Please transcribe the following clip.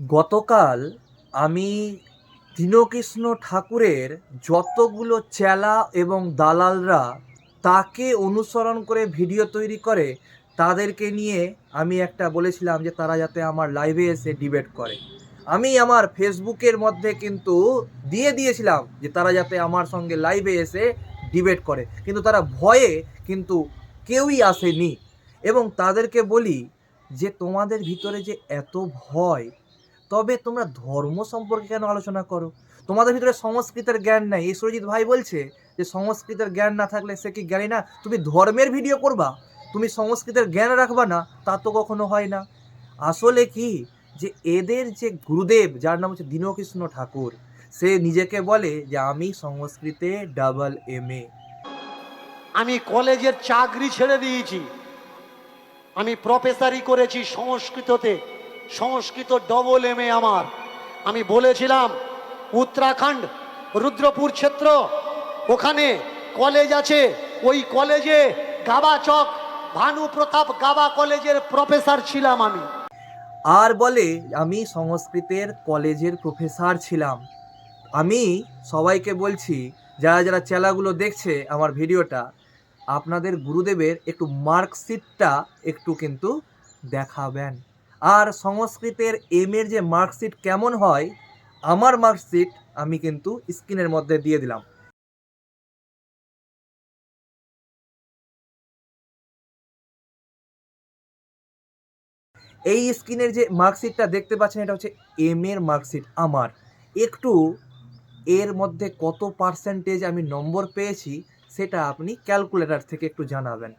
গতকাল আমি দীনকৃষ্ণ ঠাকুরের যতগুলো চেলা এবং দালালরা তাকে অনুসরণ করে ভিডিও তৈরি করে, তাদেরকে নিয়ে আমি একটা বলেছিলাম যে তারা যাতে আমার লাইভে এসে ডিবেট করে। আমি আমার ফেসবুকের মধ্যে কিন্তু দিয়ে দিয়েছিলাম যে তারা যাতে আমার সঙ্গে লাইভে এসে ডিবেট করে। কিন্তু তারা ভয়ে কিন্তু কেউই আসেনি। এবং তাদেরকে বলি যে তোমাদের ভিতরে যে এত ভয় তবে তোমরা ধর্ম সম্পর্কে কেন আলোচনা করো? তোমাদের ভিতরে সংস্কৃতের জ্ঞান নাই। এই সুরজিৎ ভাই বলছে যে, সংস্কৃতের জ্ঞান না থাকলে সে কি জ্ঞানী না? তুমি ধর্মের ভিডিও করবা? তুমি সংস্কৃতের জ্ঞান রাখবা না? তা তো কখনো হয় না। আসলে কি? যে, এদের যে গুরুদেব, যার নাম হচ্ছে দীনকৃষ্ণ ঠাকুর, সে নিজেকে বলে যে, আমি সংস্কৃতে ডাবল এম এ আমি কলেজের চাকরি ছেড়ে দিয়েছি। আমি প্রফেসরি করেছি সংস্কৃততে। সংস্কৃত ডবল এম আমার। আমি বলেছিলাম, উত্তরাখণ্ড, রুদ্রপুর ক্ষেত্র, ওখানে কলেজ আছে। ওই কলেজে গাবা চক, ভানু প্রতাপ গাবা কলেজের প্রফেসর ছিলাম আমি। আর বলে, আমি সংস্কৃতের কলেজের প্রফেসর ছিলাম। আমি সবাইকে বলছি, যারা যারা চেলাগুলো দেখছে আমার ভিডিওটা, আপনাদের গুরুদেবের একটু মার্কশিটটা একটু কিন্তু দেখাবেন। আর সংস্কৃতের এম এর যে মার্কশিট কেমন হয়, আমার মার্কশিট আমি কিন্তু স্ক্রিনের মধ্যে দিয়ে দিলাম। এই স্ক্রিনের যে মার্কশিটটা দেখতে পাচ্ছেন, এটা হচ্ছে এম এর মার্কশিট আমার। একটু এর মধ্যে কত পার্সেন্টেজ আমি নম্বর পেয়েছি, সেটা আপনি ক্যালকুলেটর থেকে একটু জানাবেন।